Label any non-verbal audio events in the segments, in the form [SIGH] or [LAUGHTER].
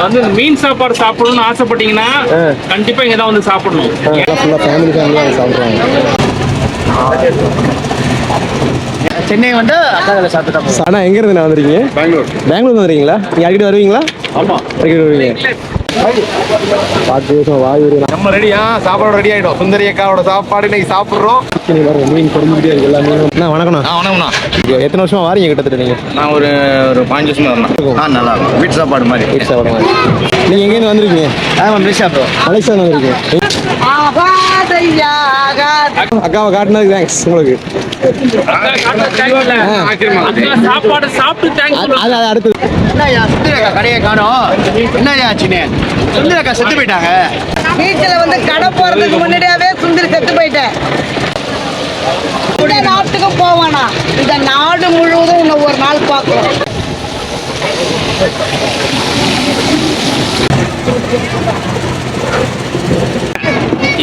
வந்து இந்த மீன் சாப்பாடு சாப்பிடணும்னு ஆசைப்பட்டீங்கன்னா கண்டிப்பா இங்க தான் வந்து சாப்பிடணும். ஃபுல்லாக ஃபேமிலி ஃபேமிலியாக சாப்பிட்றாங்க சென்னை வந்து அக்கா கடையில் சாப்பிட்டு அண்ணா எங்கேருந்து நான் வந்துருக்கீங்க? பெங்களூர். பெங்களூர் வந்துருக்கீங்களா நீங்கள் அடிக்கடி வருவீங்களா? ஆமா. அடிக்கடி வருவீங்க. பார்த்து பேசுவோம் வாய் நம்ம ரெடியா சாப்பாடு ரெடி ஆயிடும் சுந்தரி அக்காவோட சாப்பாடு இன்னைக்கு சாப்பிடுறோம். நீ பாருங்க மீன் பொறிஞ்சிக்கிட்டே இருக்கு எல்லா மீனும் அண்ணா வணக்கண்ணா ஆ வணக்கம்ண்ணா. எத்தனை வருஷமா வாரீங்க கிட்டத்தட்ட நீங்கள் நான் ஒரு ஒரு பாஞ்சு வருஷம் வரணும் ஆ நல்லா இருக்கும். வீட்டு சாப்பாடு மாதிரி. வீட்டு சாப்பிட மாதிரி. நீங்கள் எங்கேருந்து வந்திருக்கீங்க? ஆமாம் மலேசியா ப்ரோ மலேசியா வந்திருக்கீங்க? அக்காவை காட்டினதுக்கு தேங்க்ஸ் உங்களுக்கு. அக்கா சாப்பாடு சாப்பிட்டு அடுத்தது. என்னய்யா சுந்தரி அக்கா கடையை காணோம்? என்னய்யா ஆச்சுன்னு? சுந்தரி அக்கா செத்து போயிட்டாங்க. வீட்டுல வந்து கடை போறதுக்கு முன்னாடியாவே சுந்தரி செத்து போயிட்டேன். இந்த நாட்டுக்கு போவானா? இந்த நாடு முழுவதும் உன்னை ஒரு நாள் பார்க்கணும்.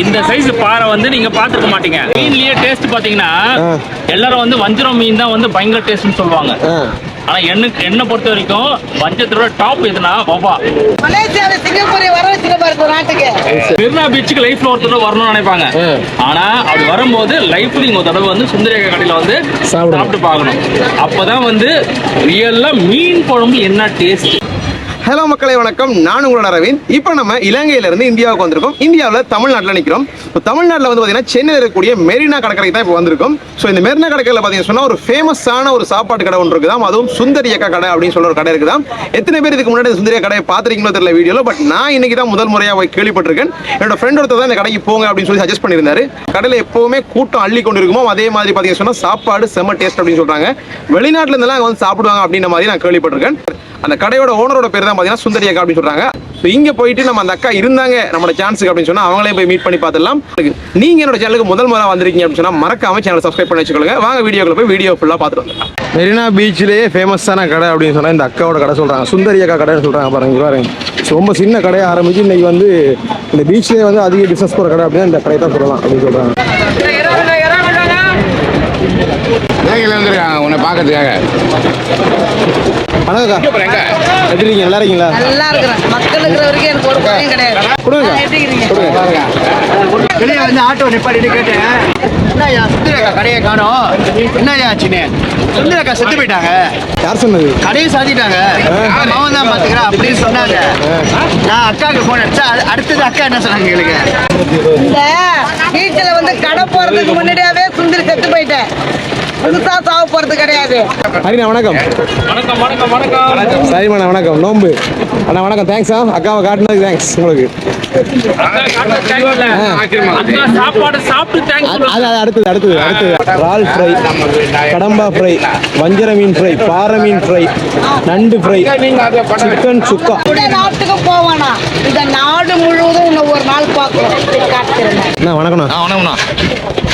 இந்த சைஸ் பாறை வந்து நீங்க பாத்துக்க மாட்டீங்க. மீன்லயே டேஸ்ட் பாத்தீங்கன்னா. எல்லாரும் வந்து வஞ்சிரம் மீன் தான் வந்து பயங்கர டேஸ்ட்னு சொல்லுவாங்க. ஆனா எனக்கு என்ன பொறுத்த வரைக்கும் வஞ்சத்தோட டாப் எதுனா வவா மலேசியாவை சிங்கப்பூரை வர வச்சுக்க நாட்டுக்கு. மெரினா பீச்சுக்கு லைஃப்ல ஒரு தடவை வரணும்னு நினைப்பாங்க. ஆனா அப்படி வரும்போது லைஃப்ல நீங்க ஒரு தடவை வந்து சுந்தரேகா கடையில வந்து. சாப்பிட்டு பார்க்கணும். அப்பதான் வந்து ரியல்லா மீன் குழம்பு என்ன டேஸ்ட் ஹலோ மக்களே வணக்கம். நான் உங்களோட அரவிந்த். இப்போ நம்ம இலங்கையிலிருந்து இந்தியாவுக்கு வந்திருக்கோம். இந்தியாவில் தமிழ்நாட்டில் நிற்கிறோம் இப்போ தமிழ்நாட்டில் வந்து பார்த்தீங்கன்னா சென்னையில் இருக்கக்கூடிய மெரினா கடற்கரை தான் இப்போ வந்திருக்கும். ஸோ இந்த மெரினா கடற்கரையில் பார்த்தீங்கன்னா சொன்னால் ஒரு ஃபேமஸான ஒரு சாப்பாட்டு கடை ஒன்று இருக்குதாம். அதுவும் சுந்தரி அக்கா கடை அப்படின்னு சொல்ல ஒரு கடை இருக்குதாம். எத்தனை பேர் இதுக்கு முன்னாடி சுந்தரிய கடையை பார்த்துருக்கீங்களோ தெரியல வீடியோவில் பட் நான் இன்னைக்கு தான் முதல் முறையாக போய் கேள்விப்பட்டிருக்கேன். என்னோட ஃப்ரெண்ட் ஒருத்தர் தான் இந்த கடைக்கு போங்க அப்படின்னு சொல்லி சஜஸ்ட் பண்ணியிருந்தாரு. கடையில் எப்போவுமே கூட்டம் அள்ளி கொண்டு இருக்குமோ அதே மாதிரி பார்த்தீங்கன்னா சொன்னால் சாப்பாடு செம்ம டேஸ்ட் அப்படின்னு சொல்கிறாங்க வெளிநாட்டிலேருந்துலாம் அங்கே வந்து சாப்பிடுவாங்க அப்படின்ற மாதிரி நான் கேள்விப்பட்டிருக்கேன். அந்த கடையோட ஓனரோட பேர் தான் பார்த்தீங்கன்னா சுந்தரி அக்கா அப்படின்னு சொல்றாங்க. ஸோ இங்க போயிட்டு நம்ம அந்த அக்கா இருந்தாங்க. நம்மளோட சான்ஸுக்கு அப்படின்னு சொன்னா அவங்களே போய் மீட் பண்ணி பார்த்துடலாம். நீங்க என்னோட சேனலுக்கு முதல் முறை வந்திருக்கீங்க அப்படின்னு சொன்னா மறக்காம சேனல் சப்ஸ்கிரைப் பண்ணி வச்சுக்கோங்க. வாங்க வீடியோக்குள்ள போய் வீடியோ ஃபுல்லா பார்த்துட்டு வந்துடலாம். மெரினா பீச்சிலேயே ஃபேமஸான கடை அப்படின்னு சொன்னால் இந்த அக்காவோட கடை சொல்கிறாங்க சுந்தரி அக்கா கடைன்னு சொல்கிறாங்க பாருங்க பாருங்க. ரொம்ப சின்ன கடையை ஆரம்பிச்சு இன்னைக்கு வந்து இந்த பீச்லேயே வந்து அதிக பிஸ்னஸ் போகிற கடை அப்படின்னா இந்த கடை தான் சொல்லலாம் அப்படின்னு சொல்கிறாங்க வந்துருக்காங்க உன்னை பார்க்கறதுக்காக. வணக்கம்க்கா. எப்படி இருக்கீங்க? நல்லா இருக்கீங்களா? நல்லா இருக்கிறேன். மக்கள் இருக்கிற வரைக்கும் எனக்கு ஒரு குறையும் கிடையாது. கொடுங்க. இருக்கிறீங்க வெளியே வந்து ஆட்டோ நிப்பாட்டிட்டு கேட்டேன். என்னய்யா சுந்தரி அக்கா கடையை காணோம். என்னய்யா ஆச்சுன்னு? சுந்தரி அக்கா செத்து போயிட்டாங்க. யார் சொன்னது? கடையை சாத்திட்டாங்க. மகன் தான் பார்த்துக்கிறேன் அப்படின்னு சொன்னாங்க. நான் அக்காவுக்கு ஃபோன் அடிச்சா அடு- அடுத்தது அக்கா என்ன சொன்னாங்க எங்களுக்கு இந்த வீட்டுல வந்து கடை போறதுக்கு முன்னாடியாவே சுந்தரி செத்து போயிட்டேன். புதுசா சாவு போறது கிடையாது. ஹரிண்ணா வணக்கம். வணக்கம் வணக்கம் வணக்கம். சரிம்மா வணக்கம். நோம்பு அண்ணா வணக்கம். தேங்க்ஸா அக்காவை காட்டினதுக்கு தேங்க்ஸ் உங்களுக்கு. அடுத்தது அடுத்தது அடுத்தது. இறால் ஃப்ரை கடம்பா ஃப்ரை வஞ்சர மீன் ஃப்ரை பாறை மீன் ஃப்ரை நண்டு ஃப்ரை சிக்கன் சுக்கா. நாட்டுக்கு போவானா இந்த நாடு முழுவதும் உன்னை ஒரு நாள் அண்ணா வணக்கம்ண்ணா. வணக்கம்ண்ணா.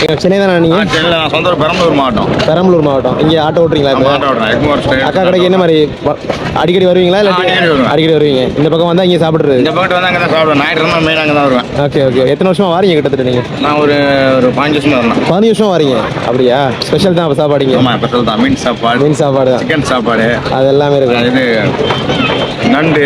எங்க சென்னை தானே நீங்கள் சென்னையில் நான் சொந்த ஊர் பெரம்பலூர் மாவட்டம். பெரம்பலூர் மாவட்டம். இங்கே ஆட்டோ ஓட்டுறீங்களா ஆட்டோ ஓட்டுறேன். அக்கா கடைக்கு என்ன மாதிரி அடிக்கடி வருவீங்களா இல்லை அடிக்கடி வருவீங்க? இந்த பக்கம் வந்தால் இங்கே சாப்பிட்றது. இந்த பக்கத்து வந்து அங்கே தான் சாப்பிடுவேன். ஞாயிற்றுக்கிழமை மெயின் அங்கே தான் வருவேன். Okay okay. எத்தனை வருஷமா வாரீங்க கிட்டத்தட்ட நீங்கள் நான் ஒரு ஒரு பாஞ்சு வருஷம் பதினஞ்சு வருஷம் வாரீங்க? அப்படியா? ஸ்பெஷல் தான் சாப்பாடுங்க ஆமாம் ஸ்பெஷல் தான். மீன் சாப்பாடு மீன் சாப்பாடு சிக்கன் சாப்பாடு. அது எல்லாமே இருக்கும் இது நண்டு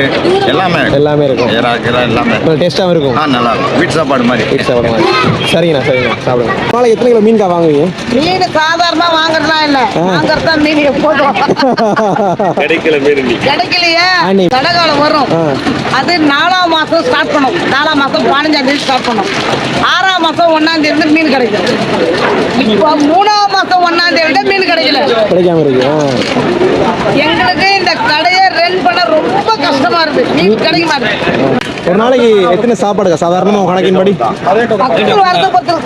எல்லாமே எல்லாமே இருக்கும். இறா கிரா எல்லாமே. டேஸ்ட்டாகவும் இருக்கும். ஆ நல்லா இருக்கும். வீட்டு சாப்பாடு மாதிரி. வீட்டு சாப்பிட மாதிரி. சரிங்கண்ணா சரிங்கண்ணா சாப்பிடுங்க. நாளைக்கு எத்தனை கிலோ மீன்கா வாங்குவீங்க? மீன் சாதாரணமா வாங்குறதா இல்ல. வாங்குறதா மீன் எப்போதும் [LAUGHS] கிடைக்கல மீன் கிடைக்கலையே. தடகாலம் வரும். அது நாலாம் மாசம் ஸ்டார்ட் பண்ணும். நாலாம் மாசம் பதினஞ்சாம் தேதி ஸ்டார்ட் பண்ணும். ஆறாம் மாசம் ஒன்னாம் தேதி இருந்து மீன் கிடைக்கும். இப்போ மூணாம் மாசம் ஒன்னாம் தேதி மீன் கிடைக்கல. கிடைக்காம இருக்கு. எங்களுக்கு இந்த கடையை ரன் பண்ண கஷ்டமா இருக்கு. மீன் கிடைக்க மாட்டேங்குது ஒரு நாளைக்கு எத்தனை சாப்பாடுக்கா? சாதாரணமாக உங்க கணக்கின்படி?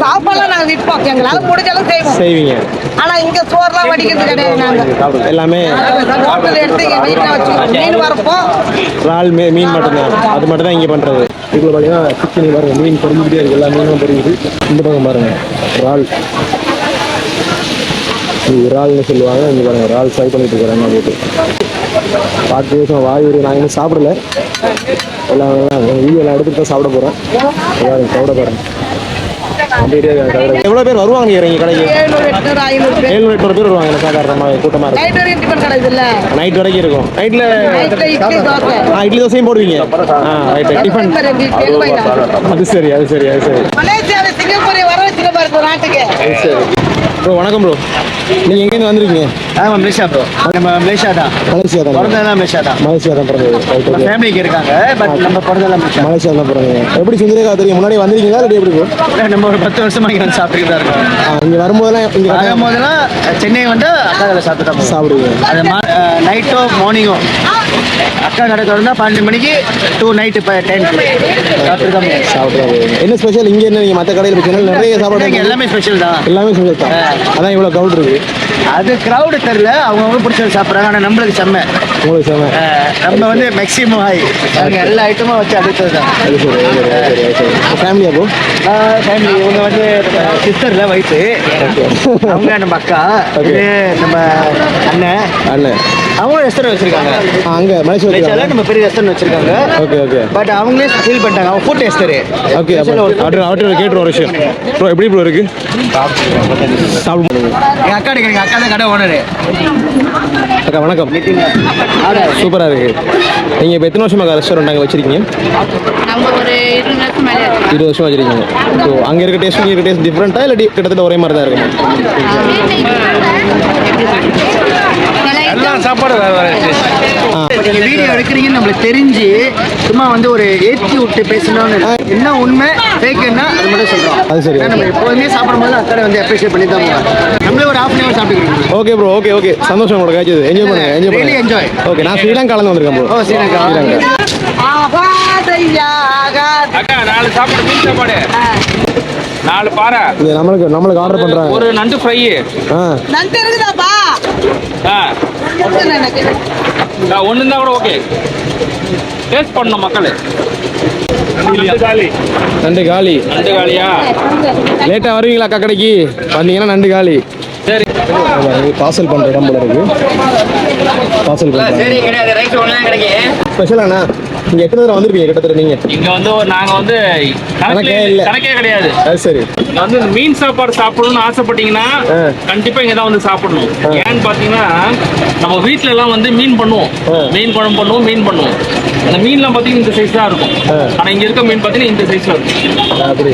சாப்பாடுலாம் நாங்க விற்போம். எங்களால முடிஞ்சாலும் செய்வோம். செய்வீங்க. ஆனா இங்க சோறுலாம் வடிக்கிறது கிடையாது நாங்க. எல்லாமே ஹோட்டல் எடுத்து எங்க வீட்டுல வச்சுக்கோம் மீன் வரப்போம் இறால் மீன் மட்டும்தான். அது மட்டும் தான் இங்கே பண்ணுறது இதில் பார்த்தீங்கன்னா சிக்கன் பாருங்க மீன் பொறிஞ்சிக்கிட்டே இருக்கு. எல்லா மீனும் பொரியுது இந்த பக்கம் பாருங்க. இறால். இறால்னு சொல்லுவாங்க இங்கே பாருங்க இறால் ஃப்ரை பண்ணிட்டு இருக்கிறாங்க போட்டு பார்த்து பேசுவோம் வாய் வரும் நான் இன்னும் சாப்பிடல எல்லாம் வீடியோ எல்லாம் எடுத்துட்டு தான் சாப்பிட போகிறேன் சாப்பிட பாருங்க எவ்வளோ பேர் வருவாங்க இங்கே கடைக்கு ஏழ்நூறு எட்நூறு பேர் வருவாங்க எனக்கு சாதாரணமாக கூட்டமாக இருக்கும் நைட் வரைக்கும் இருக்கும் நைட்டில் நைட்ல இட்லி தோசை ஆ இட்லி தோசையும் போடுவீங்க? ஆ ரைட் டிஃபன் அது சரி அது சரி அது சரி சரி ப்ரோ வணக்கம் ப்ரோ நீங்கள் எங்கேருந்து வந்திருக்கீங்க? ஆமா மலேசியா ப்ரோ நம்ம மலேசியா தான். மலேசியா தான். பிறந்ததெல்லாம் மலேசியா தான். மலேசியா தான் பிறந்தது. ஓகே ஃபேமிலிக்கு இருக்காங்க பட் நம்ம பிறந்ததெல்லாம் மலேசியா. மலேசியா தான் பிறந்தீங்க எப்படி சுந்தரேகா தெரியும்? முன்னாடி வந்திருக்கீங்களா? இல்லை எப்படி ப்ரோ நம்ம ஒரு பத்து வருஷமா இங்க வந்து சாப்பிட்டுட்டு தான் இருக்கோம். இங்கே வரும்போதெல்லாம் இங்கே வரும் போதெல்லாம் சென்னை வந்து அக்கா கடை சாப்பிட்டு. சாப்பிடுவீங்க. அது நைட்டோ மார்னிங்கோ அக்கா கடை திறந்தா பன்னெண்டு மணிக்கு டூ நைட்டு இப்போ டென் சாப்பிட்டு என்ன ஸ்பெஷல் இங்கே என்ன நீங்கள் மற்ற கடையில் நிறைய இங்க சாப்பாடு எல்லாமே ஸ்பெஷல் தான். எல்லாமே ஸ்பெஷல் தான். அதான் இவ்வளோ கவுண்ட் இருக்கு. அது கிரவுடு தெரியல. அவங்கவுங்க பிடிச்சது சாப்பிட்றாங்க. ஆனால் நம்மளுக்கு செம்ம. நம்ம வந்து மேக்ஸிமம் ஹை அங்கே எல்லா ஐட்டமும் வச்சு அடுத்தது தான். ஃபேமிலியா ப்ரோ ஃபேமிலி இவங்க வந்து சிஸ்டர்ல வயசு அவங்க நம்ம அக்கா. இது நம்ம அண்ணன். அண்ணன். அவங்களும் ரெஸ்டாரண்ட் வச்சிருக்காங்க. அங்கே மலேசியா மலேசியால நம்ம பெரிய ரெஸ்டாரண்ட் வச்சிருக்காங்க. ஓகே ஓகே பட் அவங்களே ஃபீல் பண்ணிட்டாங்க. அவங்க ஃபுட் டேஸ்டரு ஓகே அப்போ அவர்கிட்ட அவர்கிட்ட கேட்டு ஒரு விஷயம். ப்ரோ எப்படி ப்ரோ இருக்கு? சாப்பிட. எங்க அக்கா எங்க அக்கா தான் கடை ஓனரு அக்கா வணக்கம். சூப்பராக இருக்கு. நீங்கள் இப்போ எத்தனை வருஷமாக ரெஸ்டாரண்ட் அங்கே வச்சிருக்கீங்க? இருபது வருஷம் வச்சிருக்கீங்க. ஸோ அங்கே இருக்க டேஸ்ட் இங்கே இருக்க டேஸ்ட் டிஃப்ரெண்ட்டாக இல்லை கிட்டத்தட்ட ஒரே மாதிரி தான் இருக்குமா எல்லாம் சாப்பாடு வேற வேற ஆ நீங்க வீடியோ எடுக்கிறீங்கன்னு நம்மளுக்கு தெரிஞ்சு சும்மா வந்து ஒரு ஏற்றி விட்டு பேசணும்னு. என்ன உண்மை ஃபேக்குன்னா அது மட்டும் சொல்றோம். அது சரி. நம்ம எப்போதுமே சாப்பிடும்போது அக்கறை வந்து அப்ரிஷியேட் பண்ணி தான் போவோம் நம்மளே ஒரு ஹாஃப் அன் ஹவர் சாப்பிட்டுக்கிறோம். ஓகே ப்ரோ ஓகே ஓகே சந்தோஷம் உங்களுக்கு கிடைச்சது என்ஜாய் பண்ணுங்க என்ஜாய் பண்ணுங்க. enjoy. ஓகே நான் ஸ்ரீலங்காலேருந்து வந்திருக்கேன் ப்ரோ ஓ ஸ்ரீலங்கா. அக்கா நாலு சாப்பாடு மீன் சாப்பாடு. நாலு பாறை. இது நம்மளுக்கு நம்மளுக்கு ஆர்டர் பண்ணுறாங்க ஒரு நண்டு ஃப்ரை ஆ. நண்டு இருக்குதாப்பா? ஆ. ஒன்று இருந்தால் கூட ஓகே டேஸ்ட் பண்ணணும் மக்கள். நண்டு காலி. நண்டு காலியா? லேட்டாக வருவீங்களா அக்கா கடைக்கு? வந்தீங்கன்னா நண்டு காலி. சரி. பார்சல் பண்ணுற இடம் போல இருக்கு. பார்சல் கிடைக்கும் ஸ்பெஷலாண்ணா நீங்கள் எத்தனை தடவை வந்திருப்பீங்க கிட்டத்தட்ட நீங்கள் இங்க வந்து ஒரு- நாங்க வந்து கணக்கே இல்ல. கணக்கே கிடையாது. அது சரி. இங்க வந்து இந்த மீன் சாப்பாடு சாப்பிடணும்னு ஆசைப்பட்டீங்கன்னா. கண்டிப்பா இங்க தான் வந்து சாப்பிடணும். ஏன்னு பாத்தீங்கன்னா நம்ம வீட்ல எல்லாம் வந்து மீன் பண்ணுவோம். மீன் குழம்பு பண்ணுவோம் மீன் பண்ணுவோம். அந்த மீன்லாம் பாத்தீங்கன்னா இந்த சைஸ் தான் இருக்கும். ஆ. ஆனா இங்க இருக்க மீன் பாத்தீங்கன்னா இந்த சைஸ்ல இருக்கும். அப்படி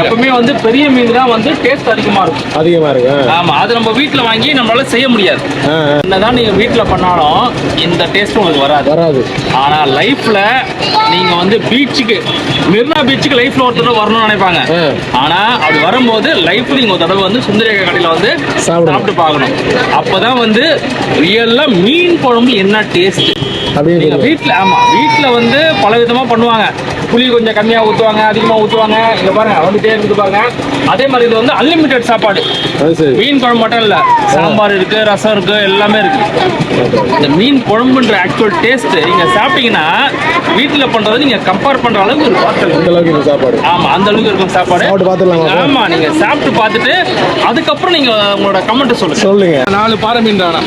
எப்பவுமே வந்து பெரிய மீன் தான் வந்து டேஸ்ட் அதிகமா இருக்கும். அதிகமாக இருக்கு ஆ. ஆமா அது நம்ம வீட்ல வாங்கி நம்மளால செய்ய முடியாது. என்னதான் நீங்க வீட்ல பண்ணாலும் இந்த டேஸ்ட் உங்களுக்கு வராது. வராது. ஆனா லைஃப்ல நீங்க வந்து பீச்சுக்கு மெரினா பீச்சுக்கு லைஃப்ல ஒரு தடவை வரணும்னு நினைப்பாங்க. ஆ. ஆனா அப்படி வரும்போது லைஃப்ல நீங்க ஒரு தடவை வந்து சுந்தரேகா கடையில வந்து. சாப்பிட்டு பார்க்கணும். அப்பதான் வந்து ரியல்லா மீன் குழம்பு என்ன டேஸ்ட் அப்படியே நீங்க தெரியும். வீட்ல ஆமா வீட்ல வந்து பல விதமா பண்ணுவாங்க. புளி கொஞ்சம் கம்மியா ஊத்துவாங்க அதிகமா ஊத்துவாங்க. இங்க பாருங்க வந்துட்டே இருக்குது பாருங்க. அதே மாதிரி இது வந்து அன்லிமிட்டெட் சாப்பாடு. மீன் குழம்பு மட்டும் இல்ல சாம்பார் இருக்கு ரசம் இருக்கு எல்லாமே இருக்கு. இந்த மீன் குழம்புன்ற ஆக்சுவல் டேஸ்ட் நீங்க சாப்பிட்டீங்கன்னா வீட்டுல பண்றதை நீங்க கம்பேர் பண்ற அளவுக்கு இருக்கும். அந்த அளவுக்கு சாப்பாடு. ஆமா அந்த அளவுக்கு இருக்கும் சாப்பாடு. சாப்பிட்டு பார்த்துடலாமா? அப்போ? ஆமா நீங்க சாப்பிட்டு பார்த்துட்டு அதுக்கப்புறம் நீங்க உங்களோட கமெண்ட் சொல்லுங்க. சொல்லுங்க. நாலு பாறை மீன் தானா?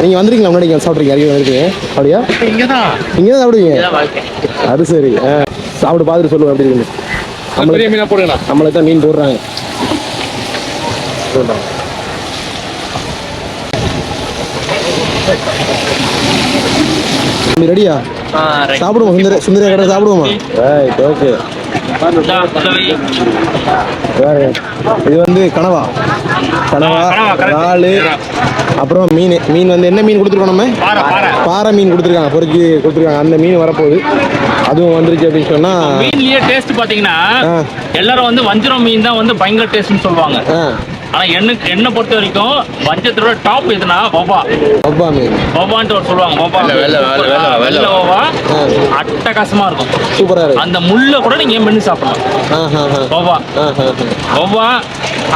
நீங்க வந்திருக்கீங்களா முன்னாடி இங்க சாப்பிட்றீங்க அறிவு வந்திருக்கீங்க? அப்படியா? இங்கே தான் இங்கே தான் சாப்பிடுவீங்க அது சரி. சாப்பிட்டு பார்த்துட்டு சொல்லுவேன் இருக்கு பெரிய நம்மளுக்கு மீனா போடுங்களா நம்மளுக்கு தான் மீன் போடுறாங்க. ரெடியா சாப்பிடுவோம் சுந்தர சுந்தரியா கடை சாப்பிடுவோமா? ரைட் ஓகே இது வந்து கனவா. கனவா. இறாலு அப்புறம் மீன். மீன் வந்து என்ன மீன் கொடுத்துருக்கோம் நம்ம? பாறை மீன் கொடுத்துருக்காங்க. பொறுக்கி கொடுத்துருக்காங்க. அந்த மீன் வரப்போகுது. அதுவும் வந்துருச்சு அப்படின்னு சொன்னா மீன்லயே டேஸ்ட் பாத்தீங்கன்னா. எல்லாரும் வந்து வஞ்சிரம் மீன் தான் வந்து பயங்கர டேஸ்ட்னு சொல்லுவாங்க. ஆனா என்ன என்ன பொறுத்த வரைக்கும் வஞ்சத்தோட டாப் எதுனா வவா அப்பா மீன். வவான்ட்டு ஒரு சொல்லுவாங்க வவா வெள்ளை வவா அட்டகாசமா இருக்கும். சூப்பரா இருக்கு. அந்த முள்ள கூட நீங்க மென்னு சாப்பிடலாம் ஆஹா வவ்வா.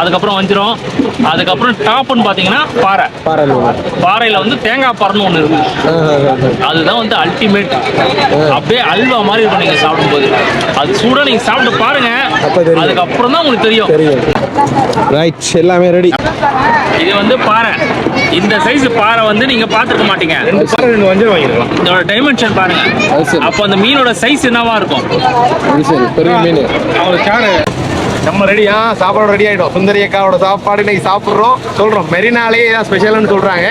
அதுக்கப்புறம் வஞ்சிரம் அதுக்கப்புறம் டாப்னு பாத்தீங்கன்னா பாறை. பாறை பாறையில வந்து தேங்காய் பாறைன்னு ஒண்ணு இருக்கு. அதுதான் வந்து அல்டிமேட் அப்படியே அல்வா மாதிரி இருக்கும் நீங்க சாப்பிடும்போது. அது சூடா நீங்க சாப்பிட்டு பாருங்க. அதுக்கப்புறம் தான் உங்களுக்கு தெரியும். தெரியும். ரைட் எல்லாமே ரெடி இது வந்து பாறை. இந்த சைஸ் பாறை வந்து நீங்க பாத்துக்க மாட்டீங்க. ரெண்டு பாறை ரெண்டு வஞ்சரம் வாங்கிருக்கலாம். இதோட டைமென்ஷன் பாருங்க. அது சரி. அப்போ அந்த மீனோட சைஸ் என்னவா இருக்கும்? சரி பெரிய மீன். அவங்களுக்கு நம்ம ரெடியா சாப்பாடு ரெடி ஆயிடும் சுந்தரி அக்காவோட சாப்பாடு இன்னைக்கு சாப்பிடுறோம். சொல்றோம். மெரினாலே ஏதாவது ஸ்பெஷல்னு சொல்றாங்க.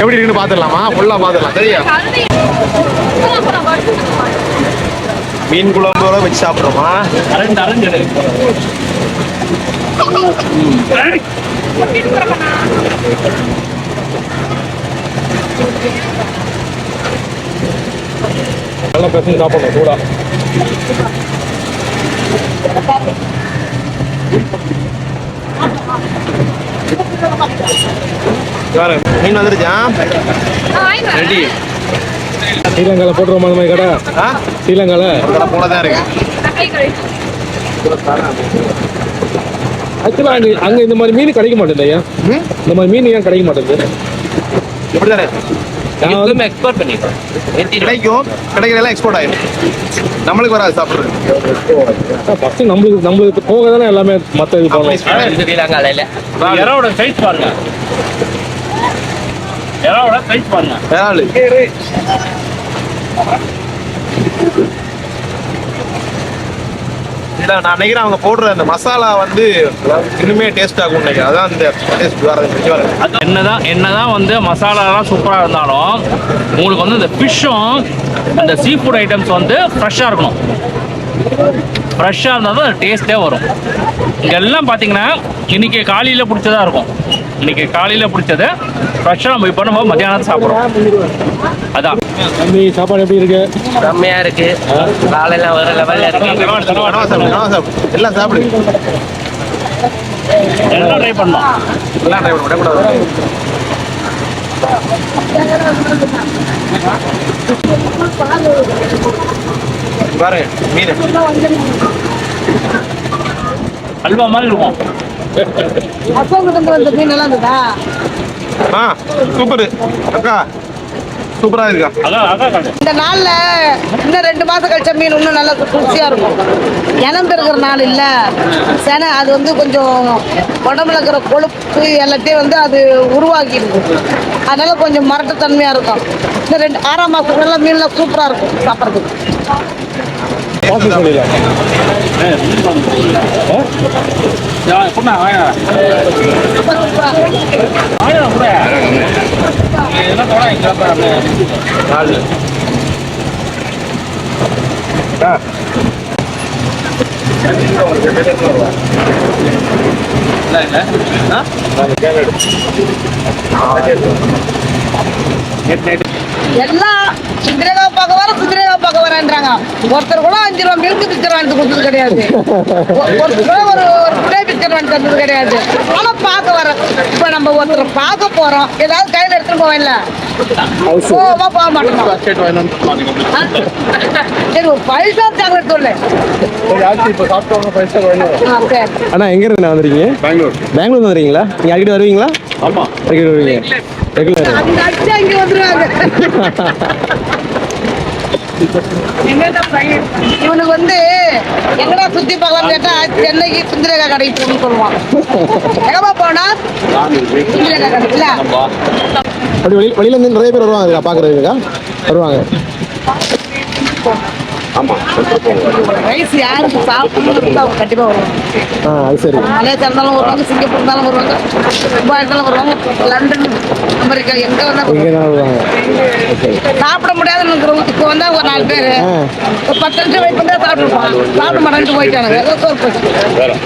எப்படி இருக்குன்னு பாத்துடலாமா ஃபுல்லா பாத்துடலாம் சரியா? மீன் குழம்போட வச்சு சாப்பிடுறோமா? அரண்டு அரண்டு நல்லா பேசி சாப்பிடணும் சூடா மீன் வந்துருச்சா? ரெடி. ஸ்ரீலங்காவில் போட்டுருவோமா அந்த மாதிரி கடை. ஆ? ஸ்ரீலங்காவில் கடை போலதான் இருக்கு. ஆக்சுவலாக அங்கே அங்கே இந்த மாதிரி மீன் கிடைக்க மாட்டேங்குது ஐயா ம்? இந்த மாதிரி மீன் ஏன் கிடைக்க மாட்டேங்குது இப்படிதானே நான் வந்து எக்ஸ்போர்ட் பண்ணிடுறோம். கிடைக்கும். கிடைக்கிறதெல்லாம் எக்ஸ்போர்ட் ஆயிடும். நம்மளுக்கு வராது சாப்பிடுறது. ஃபஸ்ட்டு நம்மளுக்கு நம்மளுக்கு போக தானே எல்லாமே மற்ற இது பண்ணலாம் இறாவோட சைஸ் பாருங்க. இறாவோட சைஸ் பாருங்க. வேறாளு இல்லை நான் நினைக்கிறேன் அவங்க போடுற அந்த மசாலா வந்து இன்னுமே டேஸ்ட் ஆகும் நினைக்கிறேன். அதான் அந்த டேஸ்ட் வேற வர என்னதான் என்னதான் வந்து மசாலாலாம் சூப்பராக இருந்தாலும் உங்களுக்கு வந்து இந்த ஃபிஷ்ஷும் அந்த சீ ஃபுட் ஐட்டம்ஸ் வந்து ஃப்ரெஷ்ஷாக இருக்கணும். ஃப்ரெஷ்ஷாக இருந்தால் தான் டேஸ்ட்டே வரும். இங்கே எல்லாம் பார்த்தீங்கன்னா இன்றைக்கி காலையில் பிடிச்சதாக இருக்கும். இன்னைக்கு காலையில் பிடிச்சது ஃப்ரெஷ்ஷாக நம்ம இப்போ நம்ம மத்தியானம் சாப்பிட்றோம். அதான். தம்பி சாப்பாடு எப்படி இருக்கு? செம்மையா இருக்கு. காலையில வர லெவல்ல இருக்கு. எல்லாம் சாப்பிடு. எல்லாம் ட்ரை பண்ணலாம். எல்லாம் try பண்ணு, விடக்கூடாது. பாரு மீன். அல்வா மாதிரி இருக்கும். அசோகத்துக்கு வந்த மீன் எல்லாம் இருந்ததா ஆ சூப்பர். அக்கா சூப்பரா இருக்கா? அதான் அதான் இந்த நாள்ல இன்னும் ரெண்டு மாசம் கழிச்ச மீன் இன்னும் நல்லா ருசியா இருக்கும். இனம் பெருகிற நாள் இல்ல. சென அது வந்து கொஞ்சம் உடம்புல இருக்கிற கொழுப்பு எல்லாத்தையும் வந்து அது உருவாக்கிடுது. அதனால கொஞ்சம் மரட்டுத்தன்மையா இருக்கும். இந்த ரெண்டு ஆறாம் மாசத்துக்குள்ள மீன்லாம் சூப்பரா இருக்கும் சாப்பிட்றதுக்கு. பாசல் சொல்லிடலாம் பொண்ணா வாங்க வாங்க கூட இதெல்லாம் தொட இங்க பாரு. நாலு இல்ல, இல்ல. ஆ? எல்லாம் சுந்திரேகா பார்க்க வர சுந்திரேகா பார்க்க வரேன்றாங்க ஒருத்தர் கூட அஞ்சு ரூபா மில்க் பிக்சர் வாங்கி கொடுத்தது கிடையாது. ஒருத்தர் கூட ஒரு ஒரு புடை பிக்சர் வாங்கி தந்தது கிடையாது. ஆனா பார்க்க வர இப்ப நம்ம ஒருத்தர் பார்க்க போறோம். ஏதாவது கையில எடுத்துட்டு போவேன்ல போவா போக மாட்டோம்? சரி ஒரு பைசா சாக்லேட் சொல்லு. அண்ணா எங்க இருந்து வந்திருக்கீங்க? பெங்களூர். பெங்களூர் வந்துறீங்களா நீங்க அடிக்கடி வருவீங்களா? ஆமா. அடிக்கடி வருவீங்க. ரெகுலர். அந்த அடிச்சு அங்க வந்துருவாங்க. [LAUGHS] இவனுக்கு வந்து எங்கடா சுத்தி பார்க்கலாம் கேட்டா சென்னைக்கு சுந்தரேகா கடைக்கு போகணும்னு சொல்லுவான். எங்கப்பா போனா? சுந்தரேகா கடைக்குல. அப்படி வெளி வெளியில இருந்து நிறைய பேர் வருவாங்க பாக்குறதுக்கா வருவாங்க. ரைஸ் யாருக்கு? சாப்பிடணும் அவங்க கண்டிப்பா வருவாங்க. ஆ அது சரி. மலேசியா இருந்தாலும் வருவாங்க சிங்கப்பூர் இருந்தாலும் வருவாங்க துபாய் இருந்தாலும் வருவாங்க லண்டன் அமெரிக்கா எங்க வந்தா எங்க தான் வருவாங்க. சாப்பிட முடியாதுன்னு இப்போ வந்தா ஒரு நாலு பேர். ஒரு பத்து நிமிஷம் வெயிட் பண்ணா சாப்பிட்டுருப்பான் சாப்பிட மாட்டேன்ட்டு போயிட்டானுங்க. ஏதோ சோறு போச்சு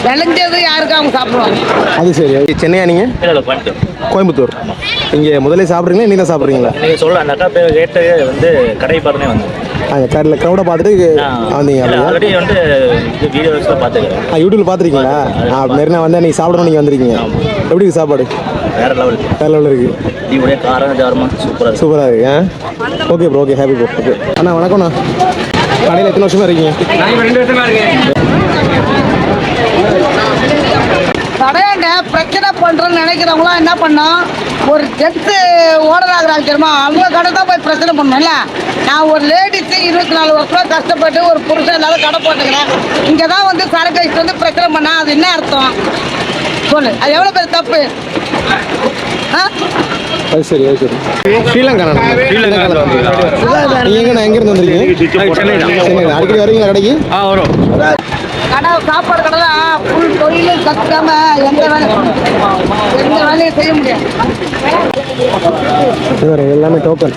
விளைஞ்சது யாருக்கு அவங்க சாப்பிடுவாங்க. அது சரி. சென்னையா நீங்க? கோயம்புத்தூர். இங்க முதல்ல சாப்பிடுறீங்களா நீங்க சாப்பிடுறீங்களா? நீங்க சொல்லலாம்னாக்கா பேர் ரேட்டு வந்து கடை பாருனே வந்து அந்த கடையில் க்ரௌடை பார்த்துட்டு வந்தீங்க ஆல்ரெடி வந்து வீடியோஸ்ல பாத்துக்கிறேன் ஆ யூடியூப்ல பார்த்துருக்கீங்களா? ஆ மெரினா வந்தா நீங்க சாப்பிடணும் நீங்க வந்திருக்கீங்க. எப்படி இருக்கு சாப்பாடு? வேற லெவல் வேற லெவலில் இருக்கு. காரம் ஜாரமா? சூப்பரா இருக்கு. சூப்பராக இருக்கு ஆ? Okay bro okay happy bro okay அண்ணா வணக்கம்ண்ணா. கடையில் எத்தனை வருஷமா இருக்கீங்க? கடையாண்ட பிரச்சனை பண்றோம்னு நினைக்கிறவங்களாம் என்ன பண்ணோம் ஒரு ஜென்ஸ் ஓடர் ஆகுறாங்க தெரியுமா? அவங்க கடை தான் போய் பிரச்சனை பண்ணணும்ல. நான் ஒரு லேடிஸ் இருபத்தி நாலு வருஷமா கஷ்டப்பட்டு ஒரு புருஷன் இல்லாத கடை போட்டுக்கிறேன். இங்கே தான் வந்து சரக்கு வச்சுட்டு வந்து பிரச்சனை பண்ணா அது என்ன அர்த்தம்? சொல்லு. அது எவ்வளோ பேர் தப்பு? ஆ? சரி சரி. ஸ்ரீலங்கா ஸ்ரீலங்கா நீங்க எங்கண்ணா எங்கேருந்து வந்திருக்கீங்க? சென்னை அடிக்கடி வரீங்களா கடைக்கு? ஆ வரும். கடை சாப்பாடு கடைலாம் ஃபுல் தொழிலும் கத்துக்காம எந்த வேலை எந்த வேலையும் செய்ய முடியாது. எல்லாமே டோக்கன்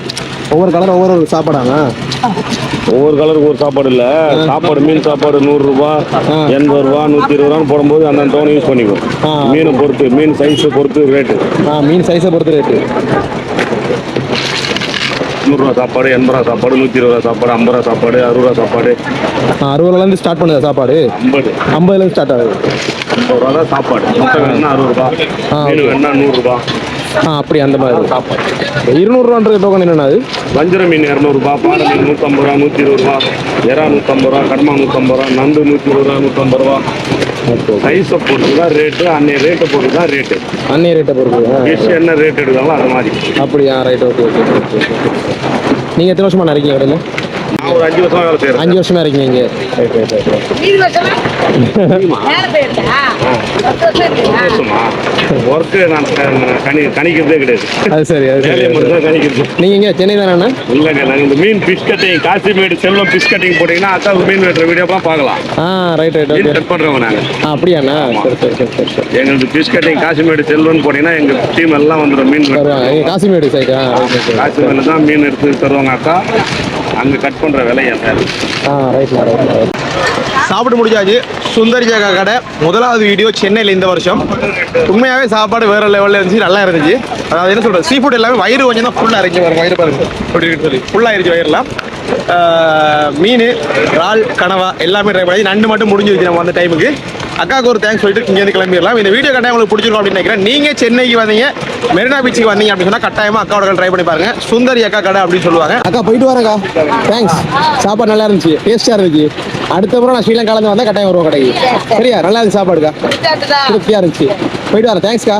ஒவ்வொரு கலர் ஒவ்வொரு ஒரு சாப்பாடாங்க ஒவ்வொரு கலருக்கு ஒரு சாப்பாடு இல்ல. சாப்பாடு மீன் சாப்பாடு நூறு ரூபாய் எண்பது ரூபா நூத்தி இருபது ரூபான்னு போடும்போது அந்த டோன் யூஸ் பண்ணிக்கும். ஆ. மீனை பொறுத்து மீன் சைஸ் பொறுத்து ரேட்டு ஆ மீன் சைஸை பொறுத்து ரேட்டு நூறுரூவா சாப்பாடு எண்பது ரூபா சாப்பாடு நூத்தி இருபது ரூபா சாப்பாடு ஐம்பது ரூபா சாப்பாடு அறுபது ரூபா சாப்பாடு. அறுபதுலேருந்து ஸ்டார்ட் பண்ணுது சாப்பாடு. ஐம்பது. ஐம்பதுலேருந்து ஸ்டார்ட் ஆகுது. ஐம்பது ரூபா தான் சாப்பாடு. முட்டை வேணும்னா அறுபது ரூபா. மீன் வேணும்னா நூறு ரூபா. ஆ அப்படி அந்த மாதிரி. சாப்பாடு. இருநூறுவான்றது டோக்கன் என்னன்னா அது? வஞ்சர மீன் இரநூறுபா பாறை மீன் நூற்றம்பது ரூபா நூற்றி இருபது ரூபா எறா நூற்றம்பது ரூபா கடமா நூற்றம்பது ரூபா நண்டு நூற்றி இருபது ரூபா நூற்றம்பது ரூபா. சைஸை பொறுத்து தான் ரேட்டு அன்னைய ரேட்டை பொறுத்து தான் ரேட்டு அன்னைய ரேட்டை பொறுத்து என்ன ரேட் எடுக்காங்களோ அது மாதிரி. அப்படியா ரைட் ஓகே ஓகே நீங்கள் எத்தனை வருஷமா இருக்கீங்க கடையில்? ஒரு அஞ்சு வருஷமா வேலை செய்கிறேன் அஞ்சு வருஷமா இருக்கீங்க இங்கே. ஒர்க்கு நான் கணி கணிக்கிறதே கிடையாது. அது சரி அது சரி கணிக்கிறது. நீங்கள் இங்கே சென்னை தானே இல்லைங்க நாங்கள் இந்த மீன் fish cutting Kasimedu Selvam fish cutting போட்டிங்கன்னா அக்கா மீன் வெட்டுற வீடியோலாம் பார்க்கலாம். ஆ ரைட் ரைட் ஓகே கட் பண்ணுறவங்க நாங்கள் அப்படியாண்ணா? சரி சரி சரி சரி எங்களுக்கு ஃபிஷ் கட்டிங் காசிமேடு செல்வம்னு போட்டிங்கன்னா எங்கள் டீம் எல்லாம் வந்துடும் மீன் காசிமேடு சைடு காசிமேடில் தான் மீன் எடுத்து தருவாங்க அக்கா. அங்கே கட் பண்ணுற விலை என் வேலை ஆ ரைட்ண்ணா ரைட்ண்ணா ரைட் சாப்பிட்டு முடிச்சாச்சு. சுந்தரி ஜாகா கடை. முதலாவது வீடியோ சென்னையில் இந்த வருஷம். உண்மையாகவே சாப்பாடு வேற லெவலில் இருந்துச்சு நல்லா இருந்துச்சு. அதாவது என்ன சொல்றது சீ ஃபுட் எல்லாமே வயிறு கொஞ்சம் தான் ஃபுல்லாக இருந்துச்சு பாருங்க வயிறு பாருங்க. அப்படி இருக்குன்னு சொல்லி. ஃபுல்லாக இருந்துச்சு வயிறுலாம் மீன் இறால் கனவா எல்லாமே ட்ரை பண்ணி நண்டு மட்டும் முடிஞ்சிருச்சு நம்ம அந்த டைமுக்கு அக்காவுக்கு ஒரு தேங்க்ஸ் சொல்லிட்டு இங்கேருந்து கிளம்பிடலாம். இந்த வீடியோ கட்டாயம் உங்களுக்கு பிடிச்சிருக்கும் அப்படின்னு நினைக்கிறேன். நீங்கள் சென்னைக்கு வந்தீங்க மெரினா பீச்சுக்கு வந்தீங்க அப்படின்னு சொன்னால் கட்டாயமாக அக்காவோட ட்ரை பண்ணி பாருங்க. சுந்தரி அக்கா கடை அப்படின்னு சொல்லுவாங்க. அக்கா போயிட்டு வரேன்க்கா தேங்க்ஸ் சாப்பாடு நல்லா இருந்துச்சு. டேஸ்ட்டாக இருந்துச்சு. அடுத்த முறை நான் ஸ்ரீலங்காலேருந்து வந்தால் கட்டாயம் வருவோம் கடைக்கு. சரியா? நல்லா இருந்துச்சு சாப்பாடுக்கா திருப்தியாக இருந்துச்சு. போயிட்டு வரேன். தேங்க்ஸ்க்கா